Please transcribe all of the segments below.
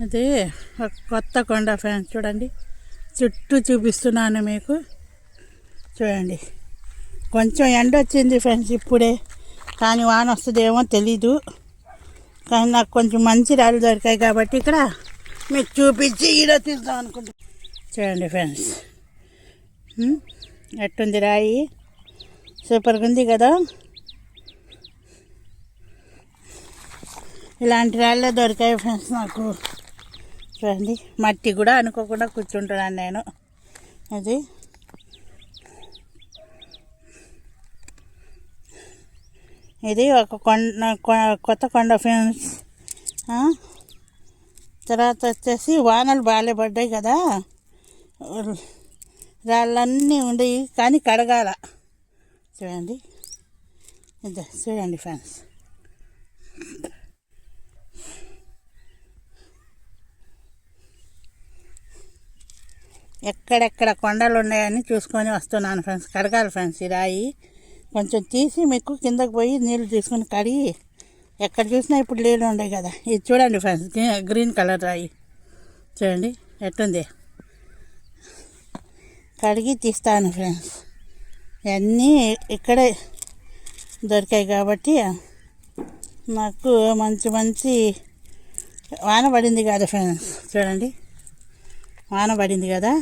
అది ఒక కొత్త కొండ ఫ్యాన్స్ చూడండి. చుట్టూ చూపిస్తున్నాను మీకు. చూడండి. కొంచెం ఎండ వచ్చింది ఫ్రెండ్స్ ఇప్పుడే. కానీ వాన వస్తుందేమో తెలీదు. కానీ నాకు కొంచెం మంచి రాళ్ళు దొరికాయి కాబట్టి ఇక్కడ మీకు చూపించి ఈడ తీద్దాం అనుకుంటా చూడండి ఫ్రెండ్స్. ఎట్టుంది రాయి? సూపర్గా ఉంది కదా? ఇలాంటి రాళ్ళే దొరికాయి ఫ్రెండ్స్ నాకు. చూడండి మట్టి కూడా అనుకోకుండా కూర్చుంటున్నాను నేను. అది. ఇది ఒక కొండ కొత్త కొండ ఫ్రెండ్స్. తర్వాత వచ్చేసి వానలు బాగాలే పడ్డాయి కదా. రాళ్ళన్నీ ఉండయి కానీ కడగాల. చూడండి. ఇదే చూడండి ఫ్రెండ్స్. ఎక్కడెక్కడ కొండలు ఉన్నాయని చూసుకొని వస్తున్నాను ఫ్రెండ్స్. కడగాలి ఫ్రెండ్స్ ఈ రాయి. కొంచెం తీసి మీకు కిందకు పోయి నీళ్ళు తీసుకొని కడిగి ఎక్కడ చూసినా ఇప్పుడు నీళ్ళు ఉన్నాయి కదా. ఇది చూడండి ఫ్రెండ్స్ గ్రీన్ కలర్ రాయి. చూడండి ఎట్టుంది? కడిగి తీస్తాను ఫ్రెండ్స్. ఇవన్నీ ఇక్కడే దొరికాయి కాబట్టి నాకు మంచి మంచి వాన పడింది కదా ఫ్రెండ్స్. చూడండి వాన పడింది కదా.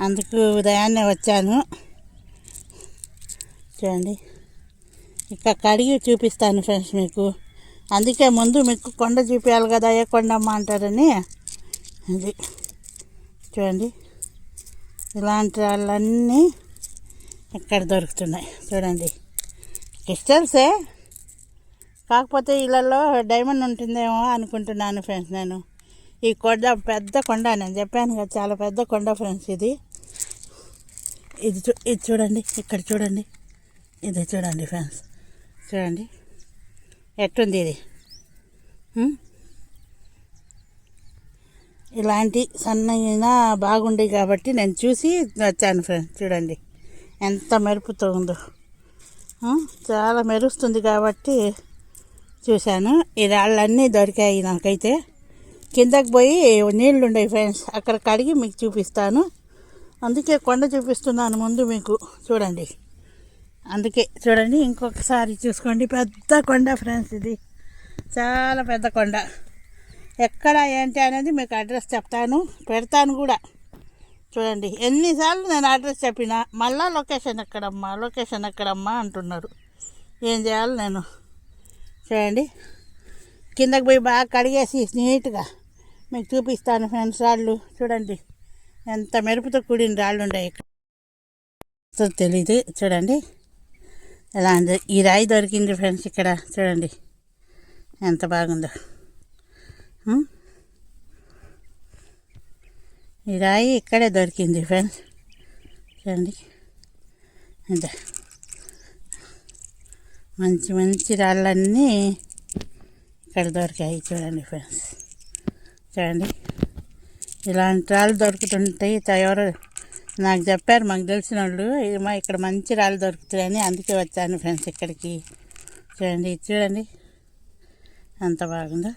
అందుకు ఉదయాన్నే వచ్చాను. చూడండి. ఇక కడిగి చూపిస్తాను ఫ్రెండ్స్ మీకు. అందుకే ముందు మీకు కొండ చూపించాలి కదా ఏ కొండమ్మ అంటారని. అది. చూడండి. ఇలాంటి వాళ్ళన్నీ ఇక్కడ దొరుకుతున్నాయి. చూడండి. క్రిస్టల్సే? కాకపోతే ఇళ్ళల్లో డైమండ్ ఉంటుందేమో అనుకుంటున్నాను ఫ్రెండ్స్ నేను. ఈ కొండ పెద్ద కొండ నేను చెప్పాను కదా చాలా పెద్ద కొండ ఫ్రెండ్స్ ఇది. ఇది చూ ఇది చూడండి ఇక్కడ చూడండి. ఇది చూడండి ఫ్రెండ్స్. చూడండి. ఎట్టుంది ఇది? ఇలాంటి సన్నైన బాగుండేవి కాబట్టి నేను చూసి వచ్చాను ఫ్రెండ్స్. చూడండి. ఎంత మెరుపుతో ఉందో. చాలా మెరుస్తుంది కాబట్టి చూశాను. ఈ రాళ్ళన్నీ దొరికాయి నాకైతే. కిందకి పోయి నీళ్ళు ఉండేవి ఫ్రెండ్స్. అక్కడ కడిగి మీకు చూపిస్తాను. అందుకే కొండ చూపిస్తున్నాను ముందు మీకు. చూడండి. అందుకే చూడండి ఇంకొకసారి చూసుకోండి. పెద్ద కొండ ఫ్రెండ్స్ ఇది. చాలా పెద్ద కొండ. ఎక్కడ ఏంటి అనేది మీకు అడ్రస్ చెప్తాను. పెడతాను కూడా. చూడండి ఎన్నిసార్లు నేను అడ్రస్ చెప్పినా మళ్ళా లొకేషన్ ఎక్కడమ్మా లొకేషన్ ఎక్కడమ్మా అంటున్నారు. ఏం చేయాలి నేను? చూడండి. కిందకి పోయి బాగా కడిగేసి నీట్గా మీకు చూపిస్తాను ఫ్రెండ్స్ వాళ్ళు. చూడండి. ఎంత మెరుపుతో కూడిన రాళ్ళు ఉన్నాయి ఇక్కడ. తెలియదు తెలీదు. చూడండి. ఎలా ఉంది? ఈ రాయి దొరికింది ఫ్రెండ్స్ ఇక్కడ. చూడండి. ఎంత బాగుందో. ఈ రాయి ఇక్కడే దొరికింది ఫ్రెండ్స్. చూడండి. అదే మంచి మంచి రాళ్ళన్నీ ఇక్కడ దొరికాయి. చూడండి ఫ్రెండ్స్. చూడండి. ఇలాంటి రాళ్ళు దొరుకుతుంటాయి ఎవరు నాకు చెప్పారు మాకు తెలిసిన వాళ్ళు ఏమో ఇక్కడ మంచి రాళ్ళు దొరుకుతాయని అందుకే వచ్చాను ఫ్రెండ్స్ ఇక్కడికి. చూడండి చూడండి. ఎంత బాగుందో.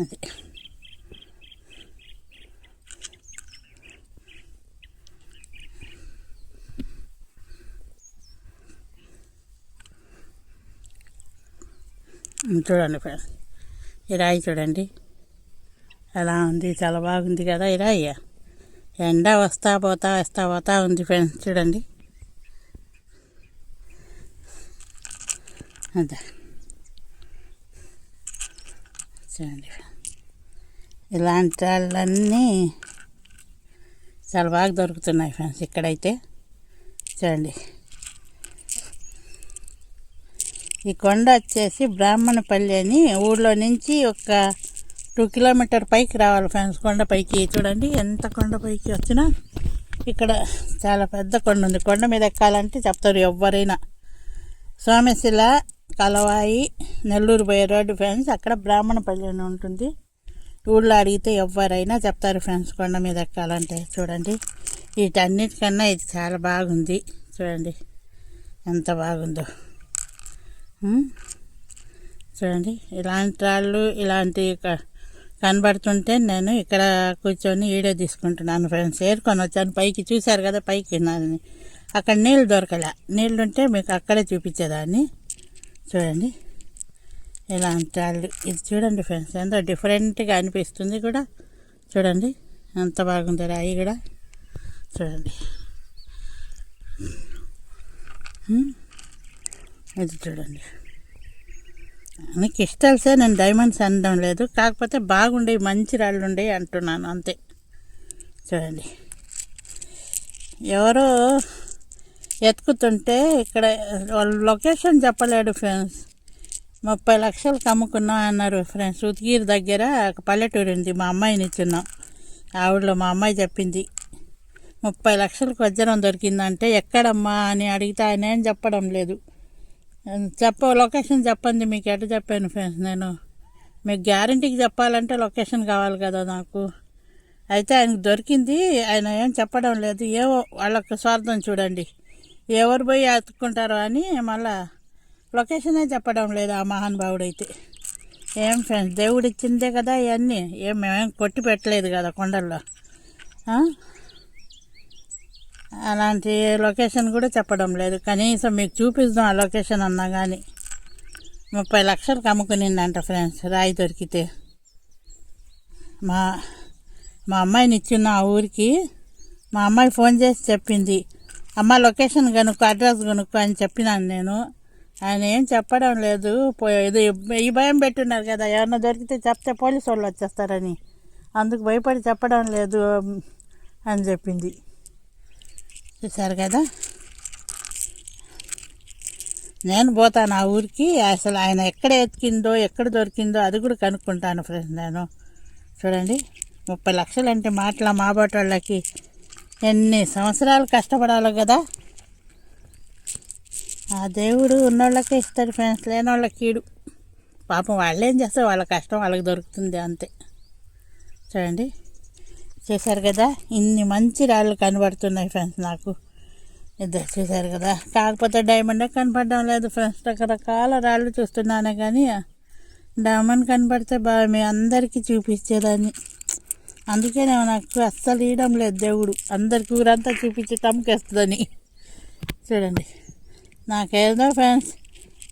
అది. చూడండి ఫ్రెండ్స్. ఈ రాయి చూడండి. ఎలా ఉంది? చాలా బాగుంది కదా ఈ రాయి ఎండ వస్తా పోతా వస్తా పోతా ఉంది ఫ్రెండ్స్ చూడండి. అదే. చూడండి ఇలాంటి వాళ్ళన్నీ చాలా బాగా దొరుకుతున్నాయి ఫ్రెండ్స్ ఇక్కడైతే. చూడండి. ఈ కొండ వచ్చేసి బ్రాహ్మణపల్లి అని. ఊళ్ళో నుంచి ఒక టూ కిలోమీటర్ పైకి రావాలి ఫ్రెండ్స్. కొండ పైకి. చూడండి ఎంత కొండ పైకి వచ్చినా ఇక్కడ చాలా పెద్ద కొండ ఉంది. కొండ మీద ఎక్కాలంటే చెప్తారు ఎవరైనా సోమశిల కలవాయి నెల్లూరు పోయే రోడ్డు ఫ్రెండ్స్. అక్కడ బ్రాహ్మణపల్లి అని ఉంటుంది. ఊళ్ళో అడిగితే ఎవరైనా చెప్తారు ఫ్రెండ్స్ కొండ మీద ఎక్కాలంటే. చూడండి. వీటన్నిటికన్నా ఇది చాలా బాగుంది. చూడండి. ఎంత బాగుందో. చూడండి ఇలాంటి రాళ్ళు ఇలాంటి క- కనబడుతుంటే నేను ఇక్కడ కూర్చొని వీడియో తీసుకుంటున్నాను ఫ్రెండ్స్. ఏరుకొని వచ్చాను పైకి చూశారు కదా పైకి నాని అక్కడ నీళ్ళు దొరకలే. నీళ్ళు ఉంటే మీకు అక్కడే చూపించేదాన్ని. చూడండి. ఇలాంటి వాళ్ళు. ఇది చూడండి ఫ్రెండ్స్ ఎంతో డిఫరెంట్గా అనిపిస్తుంది కూడా. చూడండి ఎంత బాగుంది రాయి కూడా. చూడండి. ఇది చూడండి. నీకు ఇష్టాలు సార్ నేను డైమండ్స్ అనడం లేదు. కాకపోతే బాగుండేవి మంచి రాళ్ళు ఉండేవి అంటున్నాను. అంతే. చూడండి. ఎవరో ఎత్తుకుతుంటే ఇక్కడ వాళ్ళ లొకేషన్ చెప్పలేడు ఫ్రెండ్స్. ముప్పై లక్షలు కమ్ముకున్నాం అన్నారు ఫ్రెండ్స్. ఉతికీరు దగ్గర ఒక పల్లెటూరు ఉంది. మా అమ్మాయిని ఇచ్చున్నాం. ఆవిడలో మా అమ్మాయి చెప్పింది. ముప్పై లక్షలకు వజ్రం దొరికిందంటే ఎక్కడమ్మా అని అడిగితే ఆయన ఏం చెప్పడం లేదు. చెప్ప లొకేషన్ చెప్పండి. మీకు ఎట చెప్పాను ఫ్రెండ్స్ నేను మీకు గ్యారంటీకి చెప్పాలంటే లొకేషన్ కావాలి కదా నాకు. అయితే ఆయనకు దొరికింది. ఆయన ఏం చెప్పడం లేదు. ఏవో వాళ్ళకి స్వార్థం చూడండి. ఎవరు పోయి ఎత్తుకుంటారో అని మళ్ళా లొకేషనే చెప్పడం లేదు ఆ మహానుభావుడైతే అయితే ఏం ఫ్రెండ్స్ దేవుడు ఇచ్చిందే కదా ఇవన్నీ. ఏం మేమేం కొట్టి పెట్టలేదు కదా కొండల్లో. అలాంటి లొకేషన్ కూడా చెప్పడం లేదు. కనీసం మీకు చూపిద్దాం ఆ లొకేషన్ అన్నా కానీ ముప్పై లక్షలకు అమ్ముకునిందంట ఫ్రెండ్స్ రాయి దొరికితే. మా మా అమ్మాయిని ఇచ్చిన ఆ ఊరికి మా అమ్మాయి ఫోన్ చేసి చెప్పింది అమ్మ లొకేషన్ కనుక్కో అడ్రస్ కనుక్కో అని చెప్పినాను నేను. ఆయన ఏం చెప్పడం లేదు. పో- ఇది ఈ భయం పెట్టున్నారు కదా ఎవరన్నా దొరికితే చెప్తే పోలీసు వాళ్ళు వచ్చేస్తారని. అందుకు భయపడి చెప్పడం లేదు అని చెప్పింది. చూసారు కదా? నేను పోతాను ఆ ఊరికి. అసలు ఆయన ఎక్కడ ఎతికిందో ఎక్కడ దొరికిందో అది కూడా కనుక్కుంటాను ఫ్రెండ్స్ నేను. చూడండి ముప్పై లక్షలు అంటే మాటల మాబోటి వాళ్ళకి ఎన్ని సంవత్సరాలు కష్టపడాలి కదా? ఆ దేవుడు ఉన్నోళ్ళకే ఇస్తాడు ఫ్రెండ్స్ లేని వాళ్ళకి కీడు. పాపం వాళ్ళు ఏం చేస్తారు వాళ్ళ కష్టం వాళ్ళకి దొరుకుతుంది అంతే. చూడండి. చూసారు కదా? ఇన్ని మంచి రాళ్ళు కనబడుతున్నాయి ఫ్రెండ్స్ నాకు. ఇద్దరు చూసారు కదా? కాకపోతే డైమండ్ కనపడడం లేదు ఫ్రెండ్స్ రకరకాల రాళ్ళు చూస్తున్నానే కానీ డైమండ్ కనపడితే బాగా మీ అందరికీ చూపించేదాన్ని. అందుకే నేను నాకు అస్సలు ఇవ్వడం లేదు దేవుడు. అందరికి ఊరంతా చూపించి తమకేస్తుందని చూడండి. నాకేదో ఫ్రెండ్స్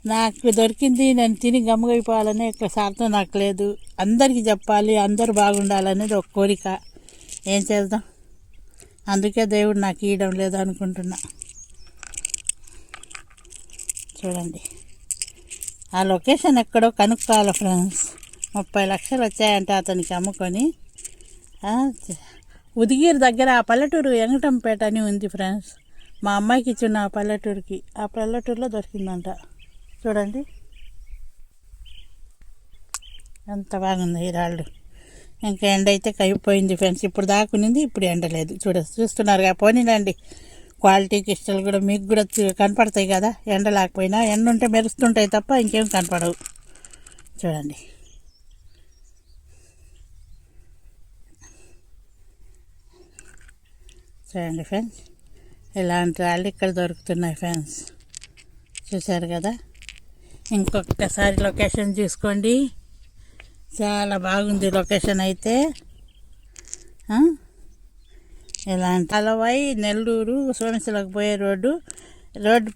నాకు దొరికింది నేను తిని గమ్ముగైపోవాలని ఒక సార్తో నాకు లేదు. అందరికీ చెప్పాలి అందరు బాగుండాలనేది ఒక కోరిక. ఏం చేద్దాం? అందుకే దేవుడు నాకు ఇవ్వడం లేదు అనుకుంటున్నా. చూడండి. ఆ లొకేషన్ ఎక్కడో కనుక్కోవాలి ఫ్రెండ్స్. ముప్పై లక్షలు వచ్చాయంటే అతనికి అమ్ముకొని. ఉదిగిరి దగ్గర ఆ పల్లెటూరు వెంకటంపేట అని ఉంది ఫ్రెండ్స్. మా అమ్మాయికి ఇచ్చిన ఆ పల్లెటూరుకి. ఆ పల్లెటూరులో దొరికిందంట. చూడండి. ఎంత బాగుంది ఈ రాళ్ళు. ఇంకా ఎండ అయితే కైపోయింది ఫ్రెండ్స్. ఇప్పుడు దాకునింది ఇప్పుడు ఎండ లేదు. చూడ చూస్తున్నారుగా పోనీలండి. క్వాలిటీ క్రిస్టల్ కూడా మీకు కూడా కనపడతాయి కదా. ఎండ లేకపోయినా ఎండ ఉంటే మెరుస్తుంటాయి తప్ప ఇంకేం కనపడవు. చూడండి. చూడండి ఫ్రెండ్స్. ఇలాంటి రాళ్ళు ఇక్కడ దొరుకుతున్నాయి ఫ్రెండ్స్. చూశారు కదా? ఇంకొకసారి లొకేషన్ చూసుకోండి. చాలా బాగుంది లొకేషన్ అయితే. ఇలాంటి అలవై నెల్లూరు సోమశిలకు పోయే రోడ్డు. రోడ్డు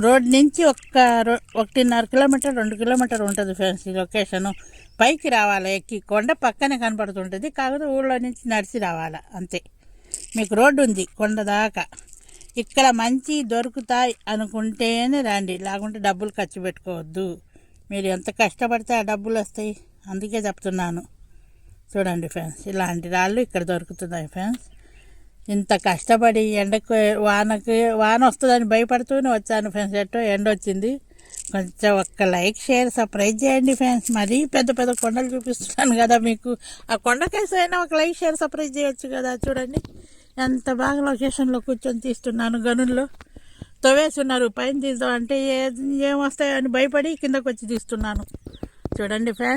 రోడ్ నుంచి ఒక్క రో- ఒకటిన్నర కిలోమీటర్ రెండు కిలోమీటర్ ఉంటుంది ఫ్రెండ్స్ ఈ లొకేషను. పైకి రావాలి ఎక్కి కొండ పక్కనే కనపడుతుంటుంది కాకపోతే ఊళ్ళో నుంచి నడిచి రావాలి అంతే. మీకు రోడ్డు ఉంది కొండ దాకా. ఇక్కడ మంచి దొరుకుతాయి అనుకుంటేనే రండి లేకుంటే డబ్బులు ఖర్చు పెట్టుకోవద్దు. మీరు ఎంత కష్టపడితే ఆ డబ్బులు వస్తాయి. అందుకే చెప్తున్నాను. చూడండి ఫ్రెండ్స్ ఇలాంటి రాళ్ళు ఇక్కడ దొరుకుతున్నాయి ఫ్రెండ్స్. ఇంత కష్టపడి ఎండకు వానకి వాన వస్తుందని భయపడుతూనే వచ్చాను ఫ్రెండ్స్. ఎట్టో ఎండ వచ్చింది. కొంచెం ఒక్క లైక్ షేర్ సర్ప్రైజ్ చేయండి ఫ్రెండ్స్. మరీ పెద్ద పెద్ద కొండలు చూపిస్తున్నాను కదా మీకు. ఆ కొండకేసైనా ఒక లైక్ షేర్ సర్ప్రైజ్ చేయొచ్చు కదా చూడండి. ఎంత బాగా లొకేషన్లో కూర్చొని తీస్తున్నాను గనుల్లో. తవ్వేస్తున్నారు పైన తీద్దాం అంటే ఏ ఏమొస్తాయో అని భయపడి కిందకు వచ్చి తీస్తున్నాను. చూడండి ఫ్రెండ్స్.